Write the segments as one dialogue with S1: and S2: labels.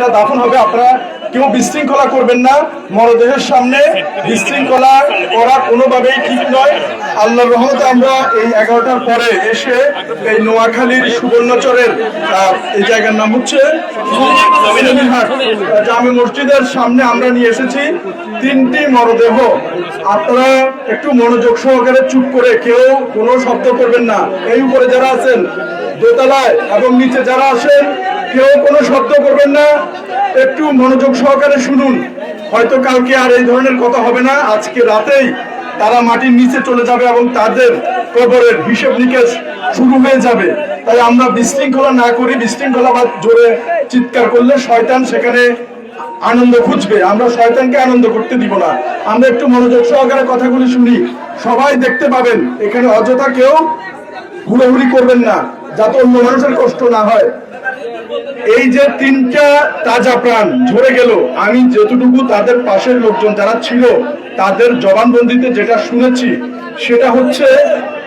S1: এটা দাফন হবে আপনারা কেউ বিশৃঙ্খলা করবেন না। মরদেহের সামনে বিশৃঙ্খলা করা কোনোভাবেই ঠিক নয়। আল্লাহ রহমতে আমরা এই এগারোটার পরে এসে এই নোয়াখালীর সুবর্ণচরের এই জায়গার নাম হচ্ছে জামে মসজিদের সামনে আমরা নিয়ে এসেছি। তিনটি মরদেহ। আপনারা একটু মনোযোগ সহকারে চুপ করে কেউ কোনো শব্দ করবেন না। এই উপরে যারা আছেন, দোতলায় এবং নিচে যারা আছেন কেউ কোনো শব্দ করবেন না। একটু মনোযোগ সহকারে শুনুন। হয়তো কালকে আর এই ধরনের কথা হবে না। আজকে রাতেই তারা মাটির নিচে চলে যাবে এবং তাদের কবরের হিসেব নিকেশ শুরু হয়ে যাবে। তাই আমরা বিশৃঙ্খলা না করি, বিশৃঙ্খলা বা জোরে চিৎকার করলে শয়তান সেখানে আনন্দ খুঁজবে। আমরা শয়তানকে আনন্দ করতে দিব না। আমরা একটু মনোযোগ সহকারে কথাগুলি শুনি। সবাই দেখতে পাবেন, এখানে অযথা কেউ হুড়োহুড়ি করবেন না, যাতে অন্য মানুষের কষ্ট না হয়। এই যে তিনটা তাজা প্রাণ ঝরে গেল, আমি যতটুকু তাদের পাশের লোকজন যারা ছিল, তাদের জবানবন্দিতে যেটা শুনেছি, সেটা হচ্ছে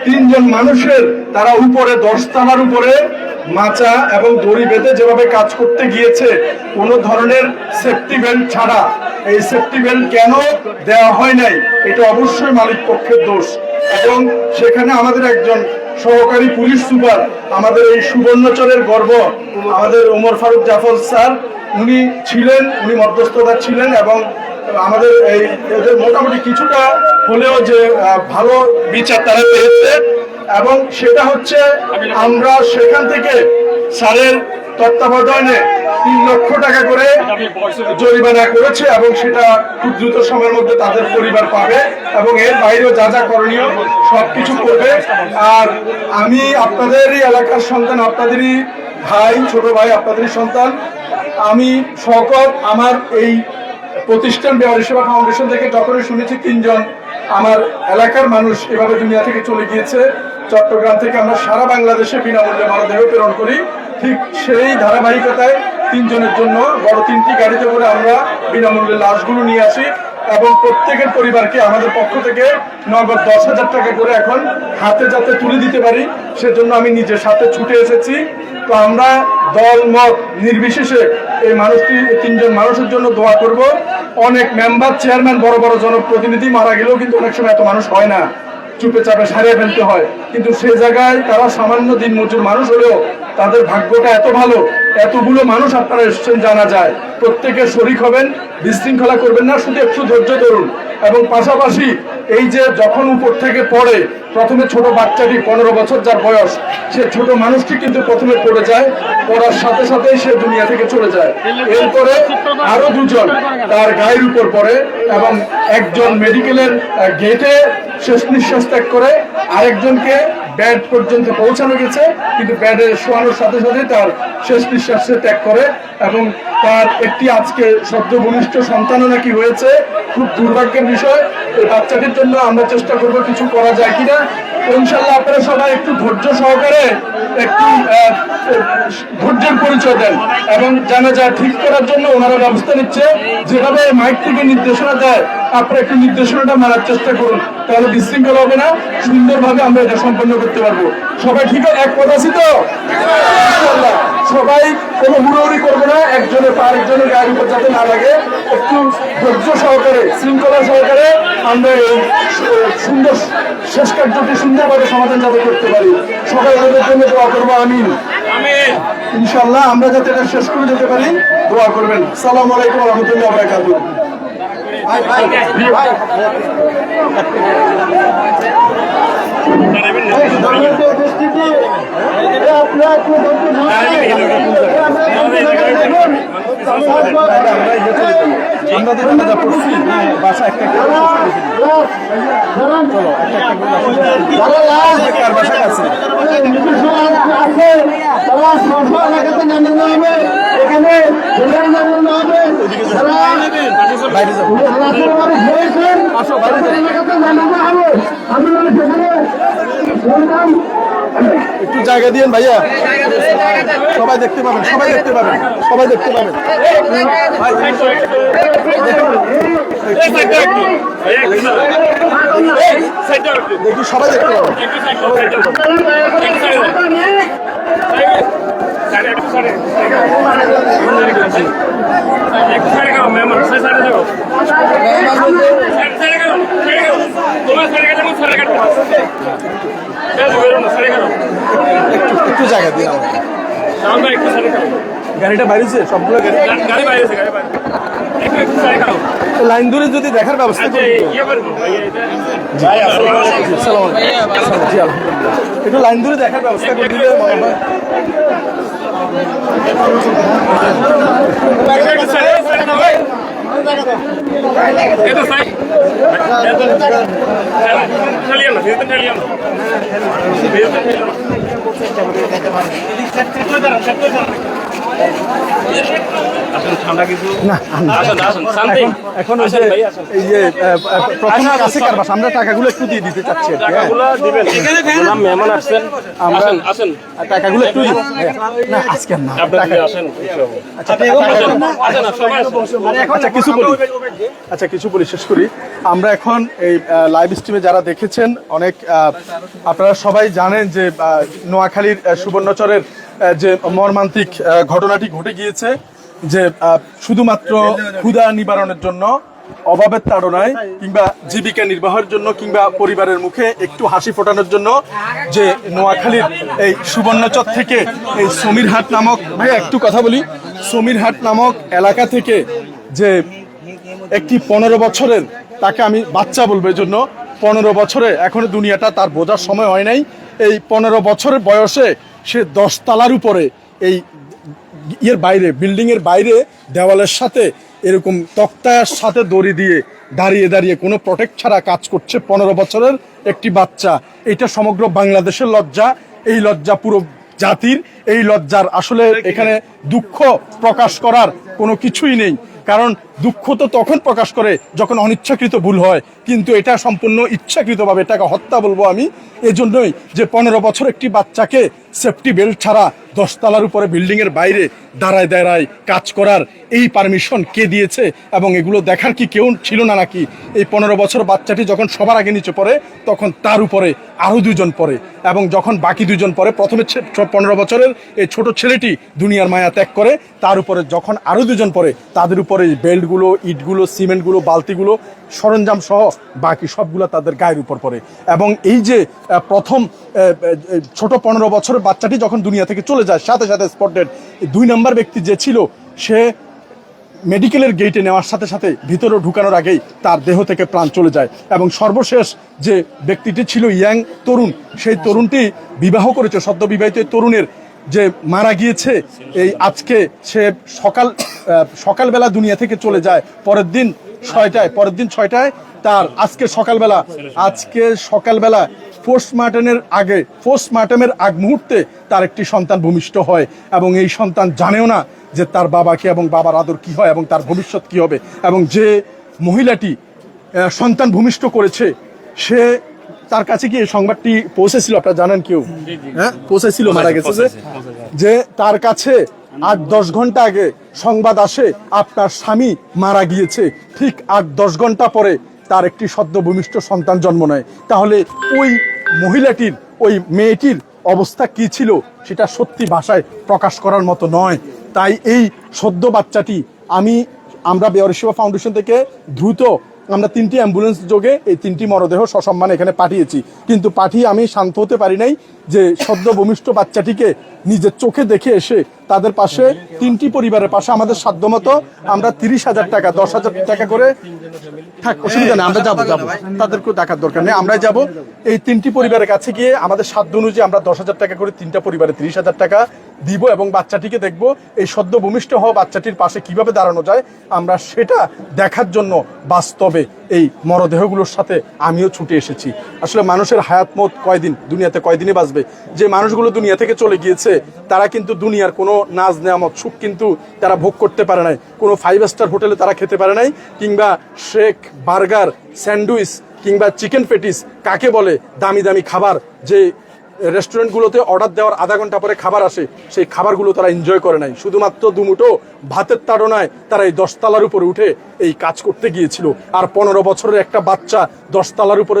S1: তিনজন মানুষের তারা উপরে দশতলার উপরে মাচা এবং দড়ি বেঁধে যেভাবে কাজ করতে গিয়েছে, কোনো ধরনের সেফটি বেল্ট ছাড়া। এই সেফটি বেল্ট কেন দেওয়া হয় নাই, এটা অবশ্যই মালিক পক্ষের দোষ। এবং সেখানে আমাদের একজন সহকারী পুলিশ সুপার আমাদের এই সুবর্ণচরের গর্ব, আমাদের ওমর ফারুক জাফর স্যার, উনি ছিলেন, উনি মধ্যস্থতা ছিলেন এবং আমাদের এই এদের মোটামুটি কিছুটা হলেও যে ভালো বিচার তারা পেয়েছে এবং সেটা হচ্ছে আমরা সেখান থেকে স্যারের তত্ত্বাবধানে তিন লক্ষ টাকা করে জরিমানা করেছে এবং সেটা খুব দ্রুত সময়ের মধ্যে তাদের পরিবার পাবে এবং এর বাইরেও যা যা করণীয় সব কিছু করবে। আর আমি আপনাদেরই এলাকার সন্তান, আপনাদেরই ভাই, ছোট ভাই, আপনাদেরই সন্তান, আমি সকল আমার এই প্রতিষ্ঠান বেহারি সেবা ফাউন্ডেশন থেকে যখনই শুনেছি তিনজন আমার এলাকার মানুষ এভাবে দুনিয়া থেকে চলে গিয়েছে, চট্টগ্রাম থেকে আমরা সারা বাংলাদেশে বিনামূল্যে মরদেহ প্রেরণ করি। ঠিক সেই ধারাবাহিকতায় তিনজনের জন্য বড় তিনটি গাড়িতে করে আমরা বিনামূল্যে লাশগুলো নিয়ে আসি এবং প্রত্যেকের পরিবারকে আমাদের পক্ষ থেকে নগদ দশ হাজার টাকা করে এখন হাতে যাতে তুলে দিতে পারি, সেজন্য আমি নিজের সাথে ছুটে এসেছি। তো আমরা দল মত নির্বিশেষে এই মানুষটি তিনজন মানুষের জন্য দোয়া করব। অনেক মেম্বার চেয়ারম্যান বড় বড় জনপ্রতিনিধি মারা গেলেও কিন্তু অনেক সময় এত মানুষ হয় না। চুপে চাপে সারিয়ে ফেলতে হয়। কিন্তু সে জায়গায় তারা সামান্য দিন মজুর মানুষ হলেও তাদের ভাগ্যটা এত ভালো, এতগুলো মানুষ আপনারা এসছেন জানা যায়। প্রত্যেকে শরিক হবেন, বিশৃঙ্খলা করবেন না, শুধু একটু ধৈর্য ধরুন। এবং পাশাপাশি এই যে যখন উপর থেকে পড়ে, প্রথমে ছোট বাচ্চাটি পনেরো বছর যার বয়স, সে ছোট মানুষটি কিন্তু প্রথমে পড়ে যায়, পড়ার সাথে সাথেই সে দুনিয়া থেকে চলে যায়। এরপরে আরও দুজন তার গায়ের উপর পড়ে এবং একজন মেডিকেলের গেটে শেষ নিঃশ্বাস ত্যাগ করে, আরেকজনকে ব্যাড পর্যন্ত পৌঁছানো গেছে, কিন্তু ব্যাডে শোয়ানোর সাথে সাথে তার শেষ নিঃশ্বাস ত্যাগ করে এবং তার একটি আজকে সদ্য ঘনিষ্ঠ সন্তানও নাকি হয়েছে। খুব দুর্ভাগ্যের বিষয়, এই বাচ্চাটির জন্য আমরা চেষ্টা করব কিছু করা যায় কিনা। ইনশাল্লাহ আপনারা সবাই একটু ধৈর্য সহকারে একটু ধৈর্যের পরিচয় দেন এবং জানা যায় ঠিক করার জন্য ওনারা ব্যবস্থা নিচ্ছে। যেভাবে মাইক থেকে নির্দেশনা দেয়, আপনারা একটু নির্দেশনাটা মানার চেষ্টা করুন। তাহলে বিশৃঙ্খলা হবে না সুন্দরভাবে আমরা এটা সম্পন্ন করতে পারব। সবাই ঠিক এক কথা আছি তো? সবাই কোনো হুড়োহুড়ি করব না একজনের পা আরেকজনের গায়ের উপর যাতে না লাগে। একটু ধৈর্য সহকারে শৃঙ্খলা সহকারে আমরা এই সুন্দর শেষ কার্যটি সুন্দরভাবে সমাধান যাতে করতে পারি। সবাই আমাদের জন্য দোয়া করব আমিন। ইনশাল্লাহ আমরা যাতে এটা শেষ করে যেতে পারি দোয়া করবেন। সালাম আলাইকুম রহমতুল্লাহ বারাকাতুহ। আমরা তো বাসা একটা একটা কার বাসা আছে একটু জায়গা দিয়েন ভাইয়া। সবাই দেখতে পাবেন সবাই দেখতে পাবেন সবাই দেখতে পাবেন। দেখি সবাই দেখতে পাবেন।
S2: একটু
S1: একটু জায়গা দিন গাড়িটা বাইরেছে? সবগুলো গাড়ি
S2: গাড়ি বাইরে গাড়ি বাইরে একটু একটু করো
S1: লাইন ধরে যদি দেখার ব্যবস্থা
S2: আচ্ছা
S1: করি।
S2: ইয়ে করব
S1: আসসালামু আলাইকুম। জি, আলহামদুলিল্লাহ। একটু লাইন ধরে দেখার ব্যবস্থা করে দিলে মনে হয় এখন ওই যে
S2: আসুন ভাই, আসুন।
S1: এই যে আহ, আহ, প্রথম কাছে কারবাস আমরা টাকাগুলো একটু দিয়ে দিতে চাচ্ছি হ্যাঁ।
S2: মেহমান আসছেন।
S1: আমরা-
S2: আসেন
S1: টাকাগুলো একটু না আজকে না আচ্ছা। আচ্ছা কিছু বলি। আচ্ছা কিছু বলি শেষ করি। আমরা এখন এই লাইভ স্ট্রিমে যারা দেখেছেন অনেক আপনারা সবাই জানেন যে নোয়াখালীর সুবর্ণচরের যে মর্মান্তিক ঘটনাটি ঘটে গিয়েছে, যে শুধুমাত্র ক্ষুধা নিবারণের জন্য, অভাবের তাড়নায়, কিংবা জীবিকা নির্বাহের জন্য, কিংবা পরিবারের মুখে একটু হাসি ফোটানোর জন্য, যে নোয়াখালীর এই সুবর্ণচর থেকে এই সমীরহাট নামক ভাই একটু কথা বলি, সমীরহাট নামক এলাকা থেকে যে একটি পনেরো বছরের, তাকে আমি বাচ্চা বলব এই জন্য পনেরো বছরে, এখনও দুনিয়াটা তার বোঝার সময় হয় নাই, এই পনেরো বছরের বয়সে সে দশ তালার উপরে এই ইয়ের বাইরে বিল্ডিং এর বাইরে দেওয়ালের সাথে এরকম তক্তার সাথে দড়ি দিয়ে দাঁড়িয়ে দাঁড়িয়ে কোনো প্রোটেক্ট ছাড়া কাজ করছে পনেরো বছরের একটি বাচ্চা। এটা সমগ্র বাংলাদেশের লজ্জা। এই লজ্জা পুরো জাতির, এই লজ্জার আসলে এখানে দুঃখ প্রকাশ করার কোনো কিছুই নেই। কারণ দুঃখ তো তখন প্রকাশ করে যখন অনিচ্ছাকৃত ভুল হয়। কিন্তু এটা সম্পূর্ণ ইচ্ছাকৃতভাবে, এটাকে হত্যা বলব আমি। এজন্যই যে পনেরো বছর একটি বাচ্চাকে সেফটি বেল্ট ছাড়া দশতলার উপরে বিল্ডিং এর বাইরে দাঁড়ায় দাঁড়ায় কাজ করার এই পারমিশন কে দিয়েছে এবং এগুলো দেখার কি কেউ ছিল না নাকি? এই পনেরো বছর বাচ্চাটি যখন সবার আগে নিচে পড়ে, তখন তার উপরে আরও দুজন পড়ে এবং যখন বাকি দুজন পড়ে, প্রথমে পনেরো বছরের এই ছোট ছেলেটি দুনিয়ার মায়া ত্যাগ করে, তার উপরে যখন আরও দুজন পড়ে, তাদের উপরে বেল্টগুলো ইটগুলো, সিমেন্টগুলো, বালতিগুলো, সরঞ্জাম সহ বাকি সবগুলো তাদের গায়ের উপর পড়ে এবং এই যে প্রথম ছোট পনেরো বছরের বাচ্চাটি যখন দুনিয়া থেকে চলে যায়, সাথে সাথে স্পটেড দুই নম্বর ব্যক্তি যে ছিল, সে মেডিকেলের গেটে নেওয়ার সাথে সাথে ভিতরে ঢুকানোর আগেই তার দেহ থেকে প্রাণ চলে যায়। এবং সর্বশেষ যে ব্যক্তিটি ছিল ইয়াং তরুণ, সেই তরুণটি বিবাহ করেছে, সদ্য বিবাহিত তরুণের যে মারা গিয়েছে, এই আজকে সে সকাল সকালবেলা দুনিয়া থেকে চলে যায়। পরের দিন ছয়টায়, পরের দিন ছয়টায়, তার আজকে সকালবেলা আজকে সকালবেলা পোস্টমার্টমের আগে, পোস্টমার্টমের আগ মুহূর্তে তার একটি সন্তান ভূমিষ্ঠ হয় এবং এই সন্তান জানেও না যে তার বাবাকে এবং বাবার আদর কি হয় এবং তার ভবিষ্যৎ কি হবে এবং যে মহিলাটি সন্তান ভূমিষ্ঠ করেছে, সে তার কাছে কি সংবাদটি পৌঁছেছিল আপনারা জানেন কেউ? হ্যাঁ? পৌঁছেছিল মারা গেছে যে তার কাছে আট দশ ঘণ্টা আগে সংবাদ আসে আপনার স্বামী মারা গিয়েছে। ঠিক আট দশ ঘণ্টা পরে তার একটি সদ্য ভূমিষ্ঠ সন্তান জন্ম নেয়। তাহলে ওই মহিলাটির ওই মেয়েটির অবস্থা কি ছিল সেটা সত্যি ভাষায় প্রকাশ করার মতো নয়। তাই এই সদ্য বাচ্চাটি আমি আমরা বেয়ারি সেবা ফাউন্ডেশন থেকে দ্রুত আমরা তিনটি অ্যাম্বুলেন্স যোগে এই তিনটি মরদেহ সসম্মানে এখানে পাঠিয়েছি। কিন্তু পাঠিয়ে আমি শান্ত হতে পারি নাই যে সদ্য ভূমিষ্ঠ বাচ্চাটিকে নিজের চোখে দেখে এসে তাদের পাশে তিনটি পরিবারের পাশে আমাদের সাধ্যমতো আমরা তিরিশ হাজার টাকা, দশ হাজার টাকা করে থাক, অসুবিধা নেই, আমরা যাব যাব। তাদেরকেও দেখার দরকার নেই আমরা যাব। এই তিনটি পরিবারের কাছে গিয়ে আমাদের সাধ্য অনুযায়ী আমরা দশ হাজার টাকা করে তিনটা পরিবারে তিরিশ হাজার টাকা দিব এবং বাচ্চাটিকে দেখব এই সদ্য ভূমিষ্ঠ হওয়া বাচ্চাটির পাশে কীভাবে দাঁড়ানো যায়। আমরা সেটা দেখার জন্য বাস্তবে এই মরদেহগুলোর সাথে আমিও ছুটে এসেছি। আসলে মানুষের হায়াত মত কয়দিন, দুনিয়াতে কয়দিনই বাঁচবে? যে মানুষগুলো দুনিয়া থেকে চলে গিয়েছে, তারা কিন্তু দুনিয়ার কোনো নাজ নেয়ামত সুখ কিন্তু তারা ভোগ করতে পারে নাই। কোনো ফাইভ স্টার হোটেলে তারা খেতে পারে নাই, কিংবা শেক বার্গার স্যান্ডউইচ, কিংবা চিকেন পেটিস কাকে বলে দামি দামি খাবার, যে রেস্টুরেন্টগুলোতে অর্ডার দেওয়ার আধা ঘণ্টা পরে খাবার আসে, সেই খাবারগুলো তারা এনজয় করে নাই। শুধুমাত্র দুমুটো ভাতের তাড়নায় তারা এই দশতলার উপরে উঠে এই কাজ করতে গিয়েছিল। আর পনেরো বছরের একটা বাচ্চা দশতলার উপরে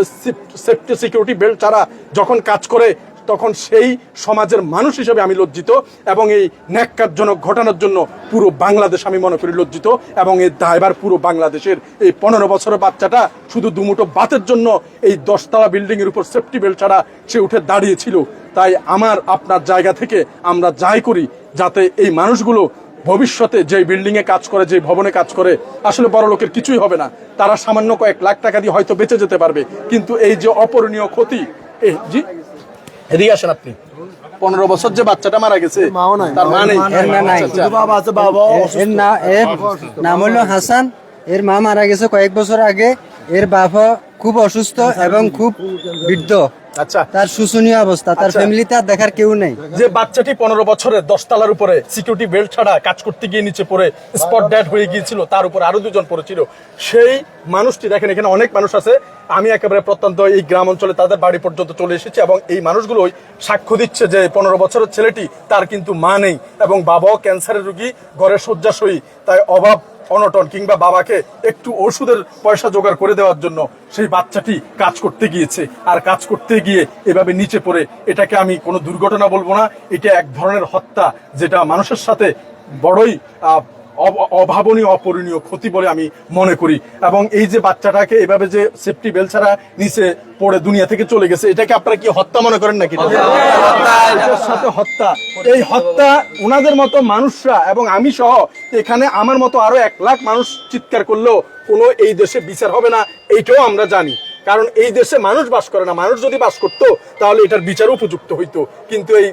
S1: সেফটি সিকিউরিটি বেল্ট ছাড়া যখন কাজ করে তখন সেই সমাজের মানুষ হিসেবে আমি লজ্জিত এবং এই ন্যাক্কারজনক ঘটনার জন্য পুরো বাংলাদেশ আমি মনে করি লজ্জিত এবং এই দায়বার পুরো বাংলাদেশের এই পনেরো বছরের বাচ্চাটা শুধু দুমুটো বাতের জন্য এই দশতলা বিল্ডিং এর উপর সেফটি বেল্ট ছাড়া সে উঠে দাঁড়িয়েছিল। তাই আমার, আপনার জায়গা থেকে আমরা যাই করি যাতে এই মানুষগুলো ভবিষ্যতে যে বিল্ডিংয়ে কাজ করে যে ভবনে কাজ করে, আসলে বড় লোকের কিছুই হবে না। তারা সামান্য কয়েক লাখ টাকা দিয়ে হয়তো বেঁচে যেতে পারবে। কিন্তু এই যে অপরণীয় ক্ষতি এই জি? এদিকে আসেন আপনি। পনেরো বছর যে বাচ্চাটা মারা গেছে তার মা নেই।
S3: এর মা নাই। এর- এর না এর নাম হলো হাসান। এর মা মারা গেছে কয়েক বছর আগে। এর বাবা খুব অসুস্থ এবং খুব বৃদ্ধ।
S1: আচ্ছা।
S3: তার শোচনীয় অবস্থা তার
S1: আচ্ছা।
S3: ফ্যামিলিতে আর দেখার কেউ নেই।
S1: যে বাচ্চাটি পনেরো বছরের দশতলার উপরে সিকিউরিটি বেল্ট ছাড়া কাজ করতে গিয়ে নিচে পড়ে স্পট ড্যাড হয়ে গিয়েছিল তার উপর আরও দুজন পড়েছিল। সেই মানুষটি দেখেন এখানে অনেক মানুষ আছে। আমি একেবারে প্রত্যন্ত এই গ্রাম অঞ্চলে তাদের বাড়ি পর্যন্ত চলে এসেছি এবং এই মানুষগুলোই সাক্ষ্য দিচ্ছে যে পনেরো বছরের ছেলেটি তার কিন্তু মা নেই এবং বাবাও ক্যান্সারের রুগী ঘরে শয্যাশয়ী তাই অভাব অনটন কিংবা বাবাকে একটু ওষুধের পয়সা জোগাড় করে দেওয়ার জন্য সেই বাচ্চাটি কাজ করতে গিয়েছে। আর কাজ করতে গিয়ে এভাবে নিচে পড়ে, এটাকে আমি কোনো দুর্ঘটনা বলব না। এটা এক ধরনের হত্যা, যেটা মানুষের সাথে বড়ই অভাবনীয় অপূরণীয় ক্ষতি বলে আমি মনে করি। এবং এই যে বাচ্চাটাকে এভাবে যে সেফটি বেল ছাড়া নিচে পড়ে দুনিয়া থেকে চলে গেছে এটাকে আপনারা কি হত্যা মনে করেন নাকি? সাথে হত্যা। এই হত্যা ওনাদের মতো মানুষরা এবং আমি সহ এখানে আমার মতো আরও এক লাখ মানুষ চিৎকার করলেও কোনো এই দেশে বিচার হবে না এইটাও আমরা জানি। কারণ এই দেশে মানুষ বাস করে না। মানুষ যদি বাস করতো, তাহলে এটার বিচার উপযুক্ত হইতো। কিন্তু এই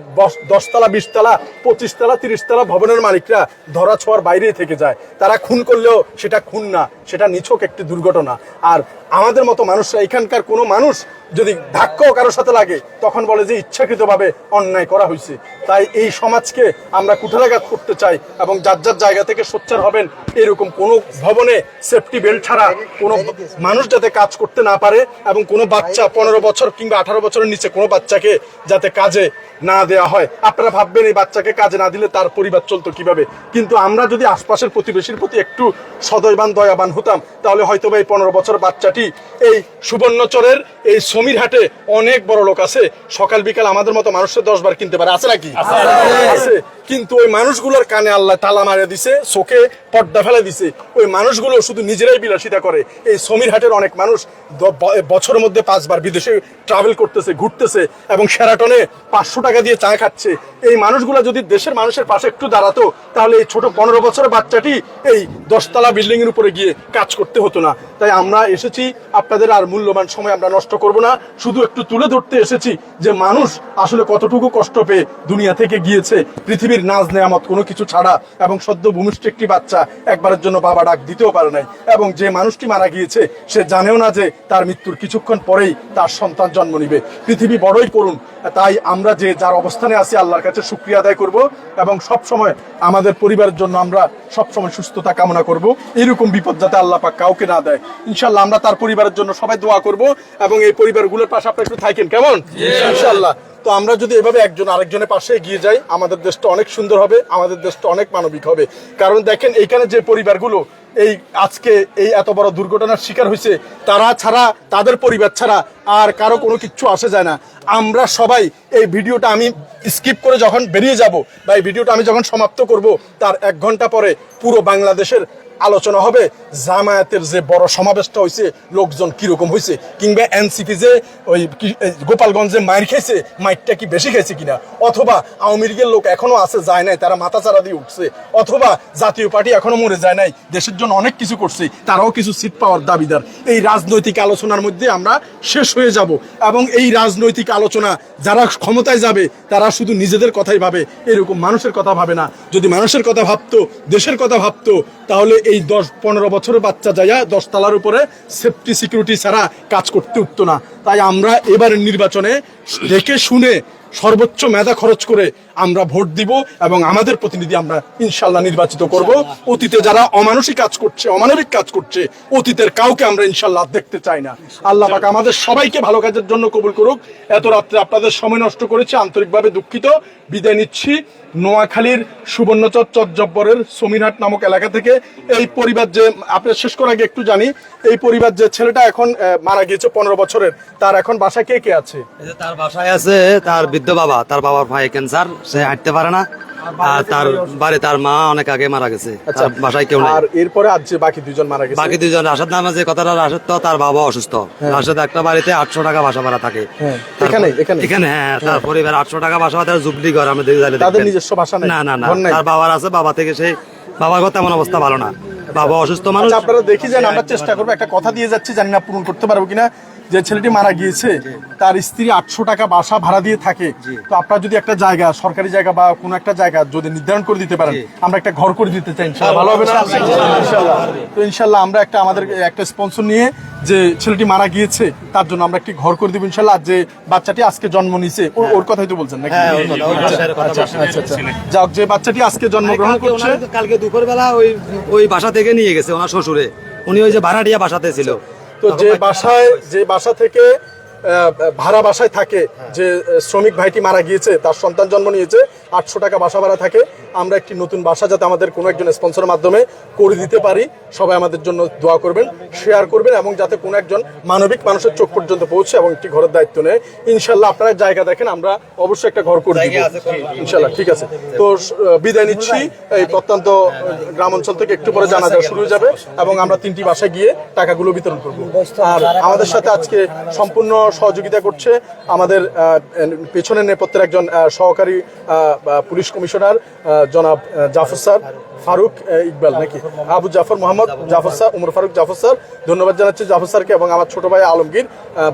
S1: দশতলা, বিশতলা, পঁচিশতলা তিরিশ তলা ভবনের মালিকরা ধরা ছোঁয়ার বাইরে থেকে যায়। তারা খুন করলেও সেটা খুন না, সেটা নিছক একটি দুর্ঘটনা। আর আমাদের মতো মানুষরা, এখানকার কোনো মানুষ যদি ধাক্কাও কারোর সাথে লাগে, তখন বলে যে ইচ্ছাকৃতভাবে অন্যায় করা হয়েছে। তাই এই সমাজকে আমরা কুঠারাঘাত করতে চাই এবং যার যার জায়গা থেকে সোচ্চার হবেন, এরকম কোনো ভবনে সেফটি বেল্ট ছাড়া কোনো মানুষ যাতে কাজ করতে না পারে এবং কোনো বাচ্চা পনেরো বছর কিংবা আঠারো বছরের নিচে কোনো বাচ্চাকে যাতে কাজে না দেওয়া হয়। আপনারা ভাববেন এই বাচ্চাকে কাজে না দিলে তার পরিবার চলতো কীভাবে? কিন্তু আমরা যদি আশপাশের প্রতিবেশীর প্রতি একটু সদয়বান, দয়াবান হতাম, তাহলে হয়তো এই পনেরো বছর বাচ্চাটি এই সুবর্ণচরের এই সমীর হাটে অনেক বড় লোক আছে। সকাল বিকাল আমাদের মতো মানুষের দশ বার কিনতে পারে। আছে নাকি? আছে। কিন্তু ওই মানুষগুলোর কানে আল্লাহ তালা মারে দিছে চোখে পর্দা ফেলে দিছে। ওই মানুষগুলো শুধু নিজেরাই বিলাসিতা করে। এই সমীর হাটের অনেক মানুষ দ- ব- বছরের মধ্যে পাঁচবার বিদেশে ট্রাভেল করতেছে ঘুরতেছে এবং সেরাটনে পাঁচশো টাকা দিয়ে চা খাচ্ছে। এই মানুষগুলো যদি দেশের মানুষের পাশে একটু দাঁড়াতো তাহলে এই ছোট পনেরো বছরের বাচ্চাটি এই দশতলা বিল্ডিং এর উপরে গিয়ে কাজ করতে হতো না। তাই আমরা এসেছি আপনাদের আর মূল্যবান সময় আমরা নষ্ট করব না। শুধু একটু তুলে ধরতে এসেছি যে মানুষ আসলে কতটুকু কষ্ট পেয়ে দুনিয়া থেকে গিয়েছে। পৃথিবীর নাজ নেয়ামত কোনো কিছু ছাড়া এবং সদ্য ভূমিষ্ঠ একটি বাচ্চা একবারের জন্য বাবা ডাক দিতেও পারে নাই। এবং যে মানুষটি মারা গিয়েছে, সে জানেও না যে তার মৃত্যুর কিছুক্ষণ পরেই তার সন্তান জন্ম নিবে। পৃথিবী বড়ই করুন তাই আমরা যে যার অবস্থানে আছি আল্লাহর কাছে শুক্রিয়া আদায় করব এবং সব সময় আমাদের পরিবারের জন্য আমরা সব সময় সুস্থতা কামনা করব। এরকম বিপদ যাতে আল্লাহ পাক কাউকে না দেয়। ইনশাল্লাহ আমরা তার পরিবারের জন্য সবাই দোয়া করব এবং এই পরিবারগুলোর পাশে আপনারা একটু থাকেন কেমন? ইনশাল্লাহ তো আমরা যদি এভাবে একজন আরেকজনের পাশে এগিয়ে যাই আমাদের দেশটা অনেক সুন্দর হবে আমাদের দেশটা অনেক মানবিক হবে। কারণ দেখেন এইখানে যে পরিবারগুলো এই আজকে এই এত বড় দুর্ঘটনার শিকার হয়েছে তারা ছাড়া তাদের পরিবার ছাড়া আর কারও কোনো কিচ্ছু আসে যায় না। আমরা সবাই এই ভিডিওটা আমি স্কিপ করে যখন বেরিয়ে যাব বা এই ভিডিওটা আমি যখন সমাপ্ত করব তার এক ঘণ্টা পরে পুরো বাংলাদেশের আলোচনা হবে। জামায়াতের যে বড় সমাবেশটা হয়েছে লোকজন কীরকম হয়েছে কিংবা এনসিপি যে ওই গোপালগঞ্জে মাইর খেয়েছে মাইরটা কি বেশি খেয়েছে কিনা? অথবা আওয়ামী লীগের লোক এখনও আছে, যায় নাই, তারা মাথা চারা দিয়ে উঠছে। অথবা জাতীয় পার্টি এখনও মরে যায় নাই, দেশের জন্য অনেক কিছু করছে, তারাও কিছু সিট পাওয়ার দাবিদার। এই রাজনৈতিক আলোচনার মধ্যে আমরা শেষ হয়ে যাব, এবং এই রাজনৈতিক আলোচনা যারা ক্ষমতায় যাবে, তারা শুধু নিজেদের কথাই ভাবে, এরকম মানুষের কথা ভাবে না। যদি মানুষের কথা ভাবতো, দেশের কথা ভাবতো, তাহলে এই দশ, পনেরো বছরের বাচ্চা যাইয়া দশতলার উপরে সেফটি সিকিউরিটি ছাড়া কাজ করতে উঠতো না। তাই আমরা এবার নির্বাচনে দেখে শুনে সর্বোচ্চ মেধা খরচ করে আমরা ভোট দিব এবং আমাদের প্রতিনিধি আমরা ইনশাল্লাহ নির্বাচিত করব। অতীতে যারা অমানসিক কাজ করছে, অমানবিক কাজ করছে, অতীতের কাউকে আমরা ইনশাল্লাহ দেখতে চাই না। আল্লাহ পাক আমাদের সবাইকে ভালো কাজের জন্য কবুল করুক। এত রাত্রে আপনাদের সময় নষ্ট করেছে, আন্তরিকভাবে দুঃখিত। বিদায় নিচ্ছি নোয়াখালীর সুবর্ণচর চরজব্বরের সমীরহাট নামক এলাকা থেকে। এই পরিবার যে, আপনার শেষ করার আগে একটু জানি, এই পরিবার যে ছেলেটা এখন মারা গিয়েছে পনেরো বছরের, তার এখন বাসায় কে কে আছে?
S4: তার বাসায় আছে তার বৃদ্ধ বাবা, তার বাবার ভাই ক্যান্সার সে হাঁটতে পারে না। আর তার বাড়ি তার মা অনেক আগে মারা গেছে। বাসায় কেউ নেই।
S1: আর এরপরে আজ যে বাকি দুজন মারা গেছে?
S4: বাকি দুজন রাশেদ নামে যে কথাটা রাশেদ তো তার বাবা অসুস্থ। রাশেদ একটা বাড়িতে আটশো টাকা বাসা ভাড়া থাকে।
S1: হ্যাঁ, এখানে, এখানে?
S4: এখানে হ্যাঁ তার পরিবার আটশো টাকা বাসা ভাড়া জুবলি ঘর দেখি
S1: তাদের নিজস্ব বাসা
S4: না না না তার বাবার আছে বাবা থেকে সেই বাবার কথা তেমন অবস্থা ভালো না। বাবা অসুস্থ মানুষ।
S1: আচ্ছা আপনারা দেখি যান আমরা চেষ্টা করব একটা কথা দিয়ে যাচ্ছি জানি না পূরণ করতে পারব কিনা। যে ছেলেটি মারা গিয়েছে তার স্ত্রী আটশো টাকা বাসা ভাড়া দিয়ে থাকে। তো আপনার যদি একটা জায়গা সরকারি জায়গা বা কোনো একটা জায়গা যদি নির্ধারণ করে দিতে পারেন আমরা একটা ঘর করে দিতে চাই ইনশাল্লাহ। ভালো হবে না? ইনশাল্লাহ তো ইনশাল্লাহ আমরা একটা আমাদের একটা স্পন্সর নিয়ে যে ছেলেটি মারা গিয়েছে তার জন্য আমরা একটি ঘর করে দিব ইনশাল্লাহ। যে বাচ্চাটি আজকে জন্ম নিছে ও- ওর কথাই তো বলছেন নাকি?
S4: হ্যাঁ,
S1: আচ্ছা আচ্ছা আচ্ছা যাক যে বাচ্চাটি আজকে জন্মগ্রহণ করছে
S4: কালকে দুপুর বেলা ওই ওই বাসা থেকে নিয়ে গেছে ওনার শ্বশুরে। উনি ওই যে ভাড়াটিয়া বাসাতে ছিল।
S1: তো যে বাসায় যে বাসা থেকে ভাড়া বাসায় থাকে যে শ্রমিক ভাইটি মারা গিয়েছে তার সন্তান জন্ম নিয়েছে আটশো টাকা বাসা ভাড়া থাকে। আমরা একটি নতুন বাসা যাতে আমাদের কোনো একজন স্পন্সরের মাধ্যমে করে দিতে পারি সবাই আমাদের জন্য দোয়া করবেন শেয়ার করবেন এবং যাতে কোনো একজন মানবিক মানুষের চোখ পর্যন্ত পৌঁছে এবং একটি ঘরের দায়িত্ব নেয়। ইনশাল্লাহ আপনারা জায়গা দেখেন আমরা অবশ্যই একটা ঘর করে দিব। ইনশাল্লাহ ঠিক আছে। তো বিদায় নিচ্ছি। এই প্রত্যন্ত গ্রাম অঞ্চল থেকে একটু পরে জানা জানাজা শুরু হয়ে যাবে এবং আমরা তিনটি বাসায় গিয়ে টাকাগুলো বিতরণ করব। আর আমাদের সাথে আজকে সম্পূর্ণ সহযোগিতা করছে। আমাদের পেছনের নেপথ্যের একজন সহকারী পুলিশ কমিশনার জনাব জাফর স্যার, ফারুক ইকবাল নাকি? Abu Jafar Mohammad, Jafar sir, Umar Faruk Jafar sir. ধন্যবাদ জানাচ্ছি জাফর স্যারকে এবং আমার ছোট ভাই আলমগীর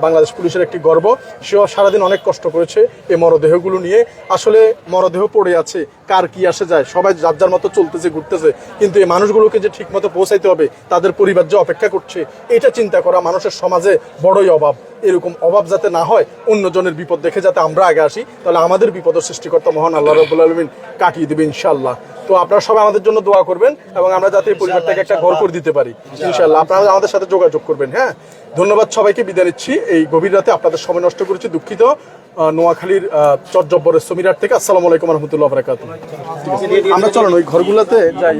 S1: বাংলাদেশ পুলিশের একটি গর্ব। সেও সারাদিন অনেক কষ্ট করেছে এই মরদেহগুলো নিয়ে। আসলে মরদেহ পড়ে আছে কার কি আসে যায়, সবাই যার যার মতো চলতেছে, ঘুরতেছে, কিন্তু এই মানুষগুলোকে যে ঠিক মতো পৌঁছাইতে হবে, তাদের পরিবার যে অপেক্ষা করছে, এটা চিন্তা করা মানুষের সমাজে বড়ই অভাব। এরকম অভাব যাতে না হয়, অন্যজনের বিপদ দেখে যাতে আমরা আগে আসি, তাহলে আমাদের বিপদের সৃষ্টিকর্তা মহান আল্লাহ রবুল আলমিন কাটিয়ে দেবে ইনশাল্লাহ তো আপনারা সবাই আমাদের জন্য দোয়া করবেন এবং আমরা যাতে এই পরিবারটাকে একটা ঘর করে দিতে পারি ইনশাল্লাহ আপনারা আমাদের সাথে যোগাযোগ করবেন হ্যাঁ? ধন্যবাদ সবাইকে, বিদায় নিচ্ছি। এই গভীর রাতে আপনাদের সময় নষ্ট করেছি, দুঃখিত। নোয়াখালীর চটজব্বরের সমীরাট থেকে আসসালামু আলাইকুম রহমতুল্লাহ আমরা চলেন ওই ঘরগুলোতে যাই।